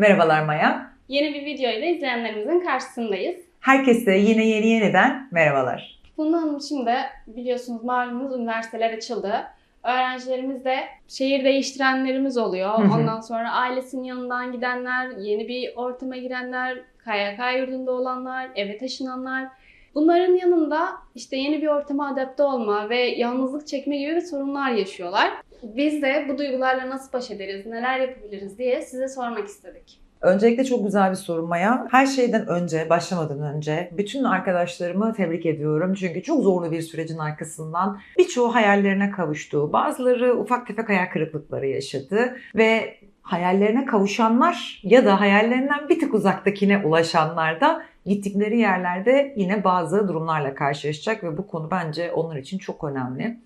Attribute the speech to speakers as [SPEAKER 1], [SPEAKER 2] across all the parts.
[SPEAKER 1] Merhabalar Maya.
[SPEAKER 2] Yeni bir video ile izleyenlerimizin karşısındayız.
[SPEAKER 1] Herkese yine yeni yeniden merhabalar.
[SPEAKER 2] Bunun şimdi biliyorsunuz malumunuz üniversiteler açıldı. Öğrencilerimiz de şehir değiştirenlerimiz oluyor.
[SPEAKER 1] Hı hı.
[SPEAKER 2] Ondan sonra ailesinin yanından gidenler, yeni bir ortama girenler, KYK yurdunda olanlar, eve taşınanlar. Bunların yanında işte yeni bir ortama adapte olma ve yalnızlık çekme gibi sorunlar yaşıyorlar. Biz de bu duygularla nasıl baş ederiz, neler yapabiliriz diye size sormak istedik.
[SPEAKER 1] Öncelikle çok güzel bir soru Maya. Her şeyden önce, başlamadan önce bütün arkadaşlarımı tebrik ediyorum. Çünkü çok zorlu bir sürecin arkasından birçoğu hayallerine kavuştu. Bazıları ufak tefek hayal kırıklıkları yaşadı ve hayallerine kavuşanlar ya da hayallerinden bir tık uzaktakine ulaşanlar da gittikleri yerlerde yine bazı durumlarla karşılaşacak ve bu konu bence onlar için çok önemli.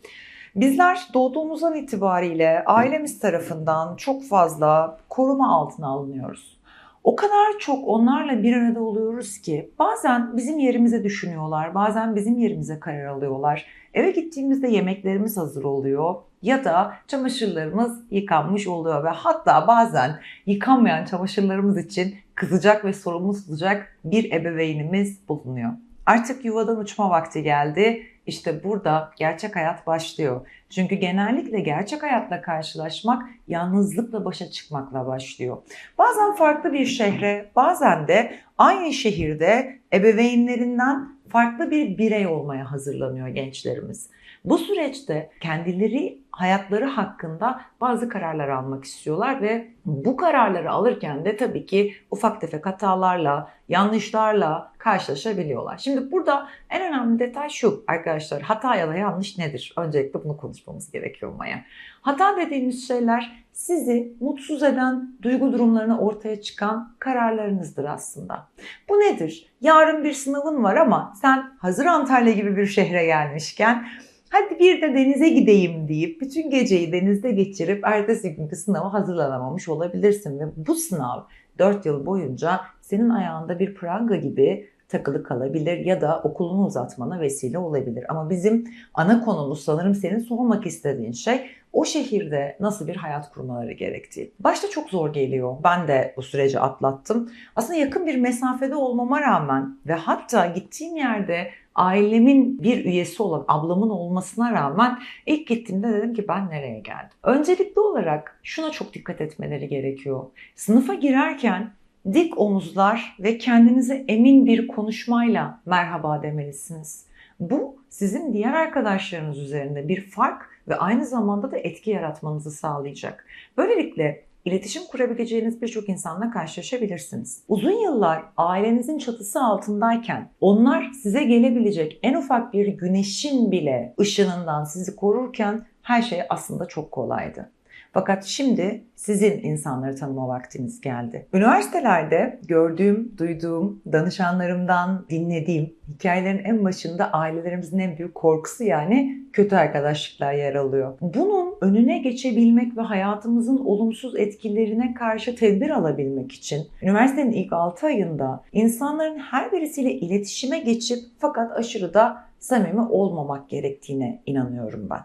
[SPEAKER 1] Bizler doğduğumuzdan itibariyle ailemiz tarafından çok fazla koruma altına alınıyoruz. O kadar çok onlarla bir arada oluyoruz ki bazen bizim yerimize düşünüyorlar, bazen bizim yerimize karar alıyorlar. Eve gittiğimizde yemeklerimiz hazır oluyor ya da çamaşırlarımız yıkanmış oluyor ve hatta bazen yıkanmayan çamaşırlarımız için kızacak ve sorumlu tutacak bir ebeveynimiz bulunuyor. Artık yuvadan uçma vakti geldi. İşte burada gerçek hayat başlıyor. Çünkü genellikle gerçek hayatla karşılaşmak yalnızlıkla başa çıkmakla başlıyor. Bazen farklı bir şehre, bazen de aynı şehirde ebeveynlerinden farklı bir birey olmaya hazırlanıyor gençlerimiz. Bu süreçte kendileri hayatları hakkında bazı kararlar almak istiyorlar ve bu kararları alırken de tabii ki ufak tefek hatalarla, yanlışlarla karşılaşabiliyorlar. Şimdi burada en önemli detay şu arkadaşlar hata ya da yanlış nedir? Öncelikle bunu konuşmamız gerekiyor Maya. Hata dediğimiz şeyler sizi mutsuz eden duygu durumlarına ortaya çıkan kararlarınızdır aslında. Bu nedir? Yarın bir sınavın var ama sen hazır Antalya gibi bir şehre gelmişken hadi bir de denize gideyim deyip bütün geceyi denizde geçirip ertesi günkü sınava hazırlanamamış olabilirsin. Ve bu sınav 4 yıl boyunca senin ayağında bir pranga gibi takılı kalabilir ya da okulunu uzatmana vesile olabilir. Ama bizim ana konumuz sanırım senin sormak istediğin şey o şehirde nasıl bir hayat kurmaları gerektiği. Başta çok zor geliyor. Ben de bu süreci atlattım. Aslında yakın bir mesafede olmama rağmen ve hatta gittiğim yerde ailemin bir üyesi olan ablamın olmasına rağmen ilk gittiğimde dedim ki ben nereye geldim? Öncelikli olarak şuna çok dikkat etmeleri gerekiyor. Sınıfa girerken dik omuzlar ve kendinize emin bir konuşmayla merhaba demelisiniz. Bu sizin diğer arkadaşlarınız üzerinde bir fark ve aynı zamanda da etki yaratmanızı sağlayacak. Böylelikle iletişim kurabileceğiniz birçok insanla karşılaşabilirsiniz. Uzun yıllar ailenizin çatısı altındayken onlar size gelebilecek en ufak bir güneşin bile ışınından sizi korurken her şey aslında çok kolaydı. Fakat şimdi sizin insanları tanıma vaktiniz geldi. Üniversitelerde gördüğüm, duyduğum, danışanlarımdan dinlediğim hikayelerin en başında ailelerimizin en büyük korkusu yani kötü arkadaşlıklar yer alıyor. Bunun önüne geçebilmek ve hayatımızın olumsuz etkilerine karşı tedbir alabilmek için üniversitenin ilk 6 ayında insanların her birisiyle iletişime geçip fakat aşırı da samimi olmamak gerektiğine inanıyorum ben.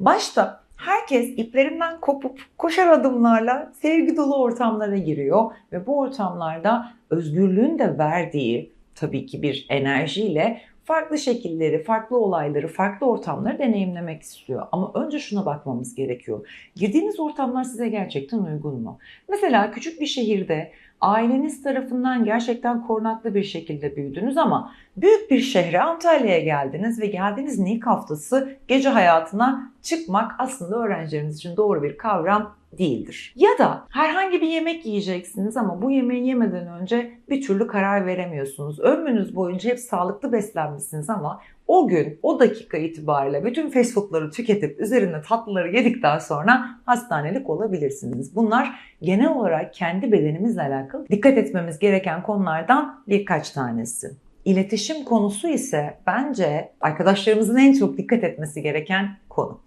[SPEAKER 1] Başta Herkes iplerinden kopup koşar adımlarla sevgi dolu ortamlara giriyor ve bu ortamlarda özgürlüğün de verdiği tabii ki bir enerjiyle farklı şekilleri, farklı olayları, farklı ortamları deneyimlemek istiyor. Ama önce şuna bakmamız gerekiyor. Girdiğiniz ortamlar size gerçekten uygun mu? Mesela küçük bir şehirde aileniz tarafından gerçekten korunaklı bir şekilde büyüdünüz ama büyük bir şehre Antalya'ya geldiniz ve geldiğiniz ilk haftası gece hayatına çıkmak aslında öğrencileriniz için doğru bir kavram değildir. Ya da herhangi bir yemek yiyeceksiniz ama bu yemeği yemeden önce bir türlü karar veremiyorsunuz. Ömrünüz boyunca hep sağlıklı beslenmişsiniz ama o gün, o dakika itibariyle bütün fast foodları tüketip üzerinde tatlıları yedikten sonra hastanelik olabilirsiniz. Bunlar genel olarak kendi bedenimizle alakalı dikkat etmemiz gereken konulardan birkaç tanesi. İletişim konusu ise bence arkadaşlarımızın en çok dikkat etmesi gereken konu.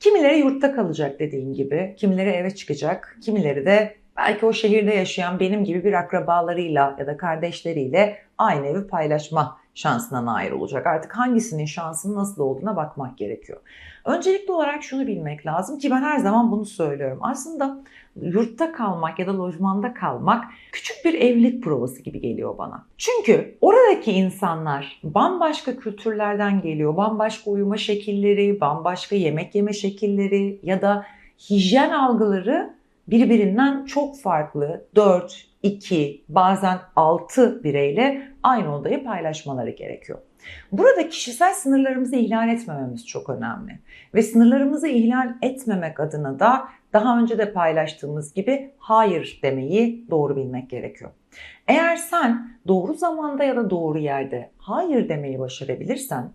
[SPEAKER 1] Kimileri yurtta kalacak dediğin gibi, kimileri eve çıkacak, kimileri de belki o şehirde yaşayan benim gibi bir akrabalarıyla ya da kardeşleriyle aynı evi paylaşma şansına nail olacak. Artık hangisinin şansının nasıl olduğuna bakmak gerekiyor. Öncelikli olarak şunu bilmek lazım ki ben her zaman bunu söylüyorum. Aslında yurtta kalmak ya da lojmanda kalmak küçük bir evlilik provası gibi geliyor bana. Çünkü oradaki insanlar bambaşka kültürlerden geliyor. Bambaşka uyuma şekilleri, bambaşka yemek yeme şekilleri ya da hijyen algıları birbirinden çok farklı. 4, 2, bazen 6 bireyle aynı odayı paylaşmaları gerekiyor. Burada kişisel sınırlarımızı ihlal etmememiz çok önemli. Ve sınırlarımızı ihlal etmemek adına da daha önce de paylaştığımız gibi hayır demeyi doğru bilmek gerekiyor. Eğer sen doğru zamanda ya da doğru yerde hayır demeyi başarabilirsen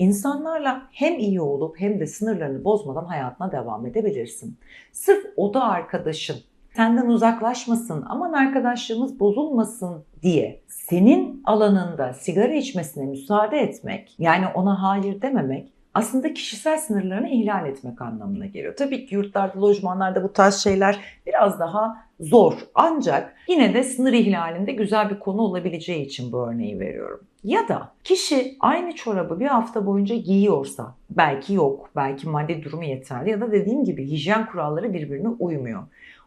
[SPEAKER 1] insanlarla hem iyi olup hem de sınırlarını bozmadan hayatına devam edebilirsin. Sırf oda arkadaşın senden uzaklaşmasın, aman arkadaşlığımız bozulmasın diye senin alanında sigara içmesine müsaade etmek, yani ona hayır dememek aslında kişisel sınırlarını ihlal etmek anlamına geliyor. Tabii ki yurtlarda, lojmanlarda bu tarz şeyler biraz daha zor. Ancak yine de sınır ihlalinde güzel bir konu olabileceği için bu örneği veriyorum. Ya da kişi aynı çorabı bir hafta boyunca giyiyorsa, belki yok, belki maddi durumu yeterli ya da dediğim gibi hijyen kuralları birbirine uymuyor.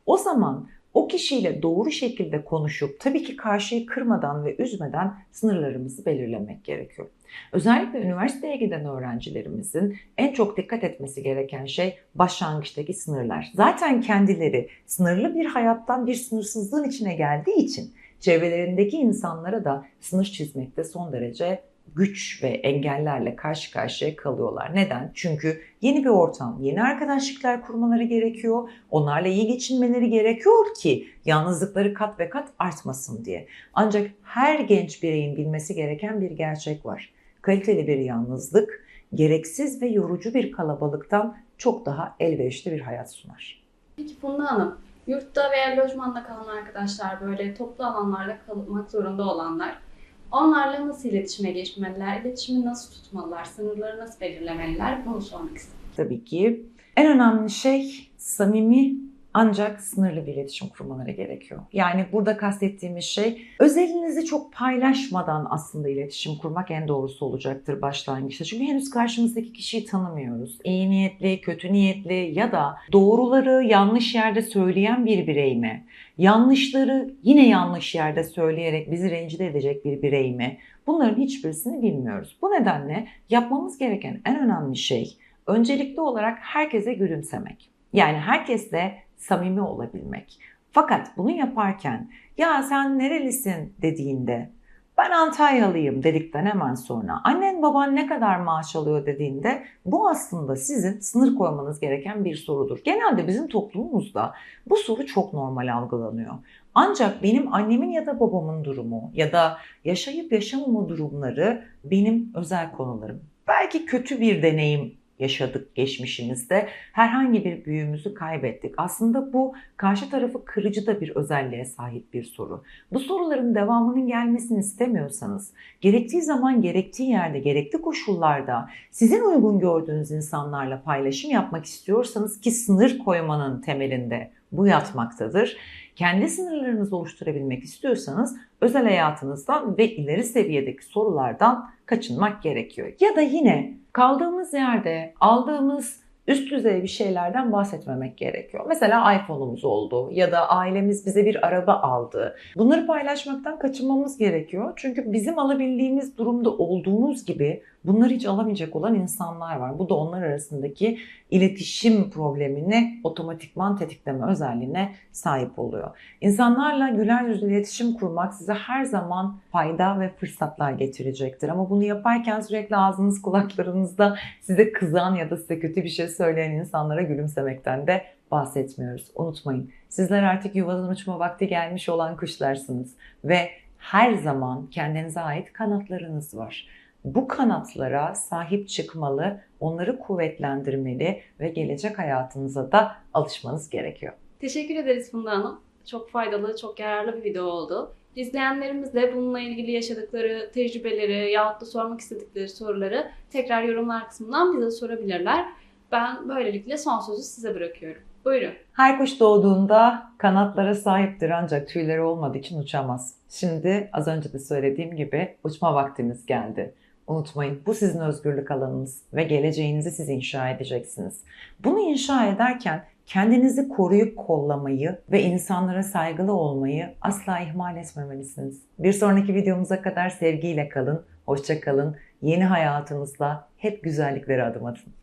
[SPEAKER 1] O zaman o kişiyle doğru şekilde konuşup tabii ki karşıyı kırmadan ve üzmeden sınırlarımızı belirlemek gerekiyor. Özellikle üniversiteye giden öğrencilerimizin en çok dikkat etmesi gereken şey başlangıçtaki sınırlar. Zaten kendileri sınırlı bir hayattan bir sınırsızlığın içine geldiği için çevrelerindeki insanlara da sınır çizmekte son derece güç ve engellerle karşı karşıya kalıyorlar. Neden? Çünkü yeni bir ortam, yeni arkadaşlıklar kurmaları gerekiyor. Onlarla iyi geçinmeleri gerekiyor ki yalnızlıkları kat ve kat artmasın diye. Ancak her genç bireyin bilmesi gereken bir gerçek var. Kaliteli bir yalnızlık, gereksiz ve yorucu bir kalabalıktan çok daha elverişli bir hayat sunar.
[SPEAKER 2] Peki Funda Hanım, yurtta veya lojmanda kalan arkadaşlar böyle toplu alanlarda kalmak zorunda olanlar Onlarla nasıl iletişime geçmeliler, iletişimi nasıl tutmalılar, sınırları nasıl belirlemeliler bunu sormak istedim.
[SPEAKER 1] Tabii ki en önemli şey samimi ancak sınırlı bir iletişim kurmaları gerekiyor. Yani burada kastettiğimiz şey özelinizi çok paylaşmadan aslında iletişim kurmak en doğrusu olacaktır başlangıçta. Çünkü henüz karşımızdaki kişiyi tanımıyoruz. İyi niyetli, kötü niyetli ya da doğruları yanlış yerde söyleyen bir birey mi? Yanlışları yine yanlış yerde söyleyerek bizi rencide edecek bir birey mi? Bunların hiçbirisini bilmiyoruz. Bu nedenle yapmamız gereken en önemli şey öncelikli olarak herkese gülümsemek. Yani herkesle samimi olabilmek. Fakat bunu yaparken ya sen nerelisin dediğinde ben Antalyalıyım dedikten hemen sonra annen baban ne kadar maaş alıyor dediğinde bu aslında sizin sınır koymanız gereken bir sorudur. Genelde bizim toplumumuzda bu soru çok normal algılanıyor. Ancak benim annemin ya da babamın durumu ya da yaşayıp yaşamama durumları benim özel konularım. Belki kötü bir deneyim yaşadık geçmişimizde. Herhangi bir büyüğümüzü kaybettik. Aslında bu karşı tarafı kırıcı da bir özelliğe sahip bir soru. Bu soruların devamının gelmesini istemiyorsanız, gerektiği zaman gerektiği yerde, gerekli koşullarda sizin uygun gördüğünüz insanlarla paylaşım yapmak istiyorsanız ki sınır koymanın temelinde bu yatmaktadır. Kendi sınırlarınızı oluşturabilmek istiyorsanız özel hayatınızdan ve ileri seviyedeki sorulardan kaçınmak gerekiyor. Ya da yine kaldığımız yerde aldığımız üst düzey bir şeylerden bahsetmemek gerekiyor. Mesela iPhone'umuz oldu ya da ailemiz bize bir araba aldı. Bunları paylaşmaktan kaçınmamız gerekiyor. Çünkü bizim alabildiğimiz durumda olduğumuz gibi bunları hiç alamayacak olan insanlar var. Bu da onlar arasındaki iletişim problemini otomatikman tetikleme özelliğine sahip oluyor. İnsanlarla güler yüzlü iletişim kurmak size her zaman fayda ve fırsatlar getirecektir. Ama bunu yaparken sürekli ağzınız kulaklarınızda size kızan ya da size kötü bir şey söyleyen insanlara gülümsemekten de bahsetmiyoruz. Unutmayın sizler artık yuvadan uçma vakti gelmiş olan kuşlarsınız ve her zaman kendinize ait kanatlarınız var. Bu kanatlara sahip çıkmalı, onları kuvvetlendirmeli ve gelecek hayatınıza da alışmanız gerekiyor.
[SPEAKER 2] Teşekkür ederiz Funda Hanım. Çok faydalı, çok yararlı bir video oldu. İzleyenlerimiz de bununla ilgili yaşadıkları tecrübeleri yahut da sormak istedikleri soruları tekrar yorumlar kısmından bize sorabilirler. Ben böylelikle son sözü size bırakıyorum. Buyurun.
[SPEAKER 1] Her kuş doğduğunda kanatlara sahiptir ancak tüyleri olmadığı için uçamaz. Şimdi az önce de söylediğim gibi uçma vaktimiz geldi. Unutmayın bu sizin özgürlük alanınız ve geleceğinizi siz inşa edeceksiniz. Bunu inşa ederken kendinizi koruyup kollamayı ve insanlara saygılı olmayı asla ihmal etmemelisiniz. Bir sonraki videomuza kadar sevgiyle kalın, hoşça kalın, yeni hayatınızda hep güzelliklere adım atın.